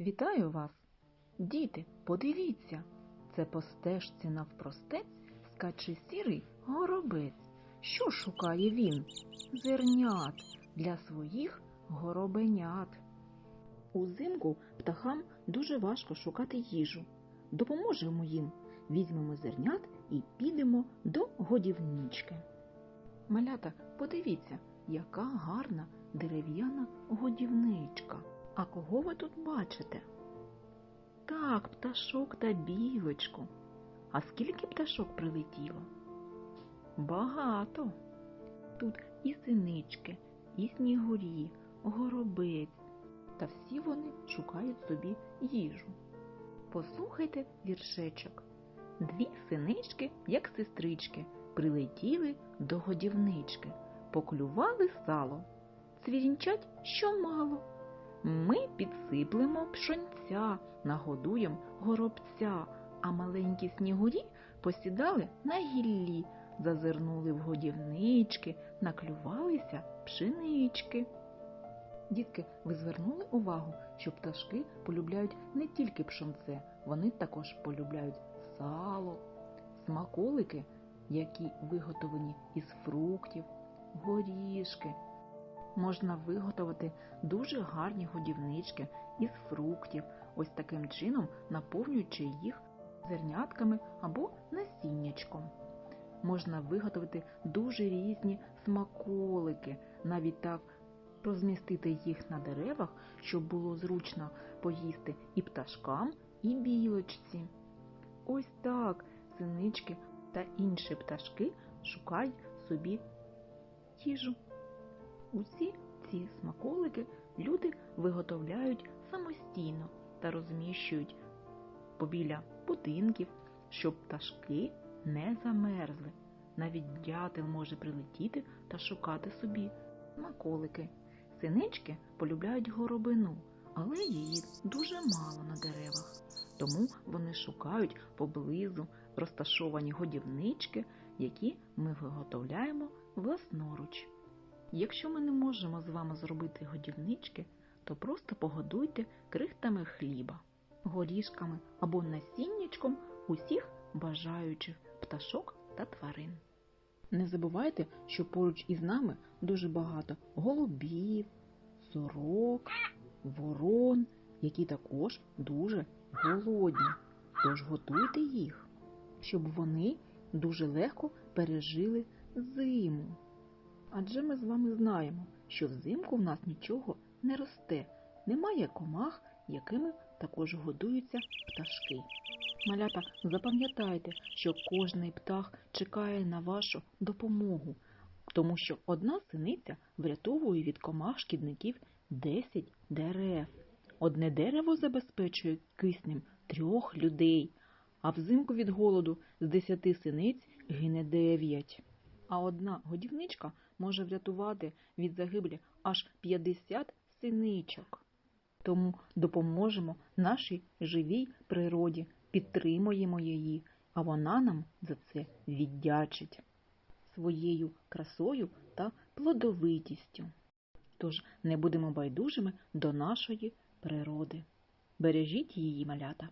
Вітаю вас! Діти, подивіться, це по стежці навпростець скаче сірий горобець. Що шукає він? Зернят для своїх горобенят. Узимку птахам дуже важко шукати їжу. Допоможемо їм. Візьмемо зернят і підемо до годівнички. Малята, подивіться, яка гарна дерев'яна годівничка. А кого ви тут бачите? Так, пташок та білочку. А скільки пташок прилетіло? Багато. Тут і синички, і снігурі, горобець. Та всі вони шукають собі їжу. Послухайте віршечок. Дві синички, як сестрички, прилетіли до годівнички, поклювали сало. Цвірінчать що мало. Ми підсиплемо пшонця, нагодуєм горобця, а маленькі снігурі посідали на гіллі, зазирнули в годівнички, наклювалися пшенички. Дітки, ви звернули увагу, що пташки полюбляють не тільки пшонце, вони також полюбляють сало, смаколики, які виготовлені із фруктів, горішки. Можна виготовити дуже гарні годівнички із фруктів, ось таким чином наповнюючи їх зернятками або насіннячком. Можна виготовити дуже різні смаколики, навіть так розмістити їх на деревах, щоб було зручно поїсти і пташкам, і білочці. Ось так синички та інші пташки шукають собі їжу. Усі ці смаколики люди виготовляють самостійно та розміщують побіля будинків, щоб пташки не замерзли. Навіть дятел може прилетіти та шукати собі смаколики. Синички полюбляють горобину, але її дуже мало на деревах. Тому вони шукають поблизу розташовані годівнички, які ми виготовляємо власноруч. Якщо ми не можемо з вами зробити годівнички, то просто погодуйте крихтами хліба, горішками або насіннячком усіх бажаючих пташок та тварин. Не забувайте, що поруч із нами дуже багато голубів, сорок, ворон, які також дуже голодні. Тож готуйте їх, щоб вони дуже легко пережили зиму. Адже ми з вами знаємо, що взимку в нас нічого не росте, немає комах, якими також годуються пташки. Малята, запам'ятайте, що кожний птах чекає на вашу допомогу, тому що одна синиця врятовує від комах шкідників 10 дерев. Одне дерево забезпечує киснем трьох людей, а взимку від голоду з 10 синиць гине 9. А одна годівничка може врятувати від загиблі аж 50 синичок. Тому допоможемо нашій живій природі, підтримуємо її, а вона нам за це віддячить своєю красою та плодовитістю. Тож не будемо байдужими до нашої природи. Бережіть її малята.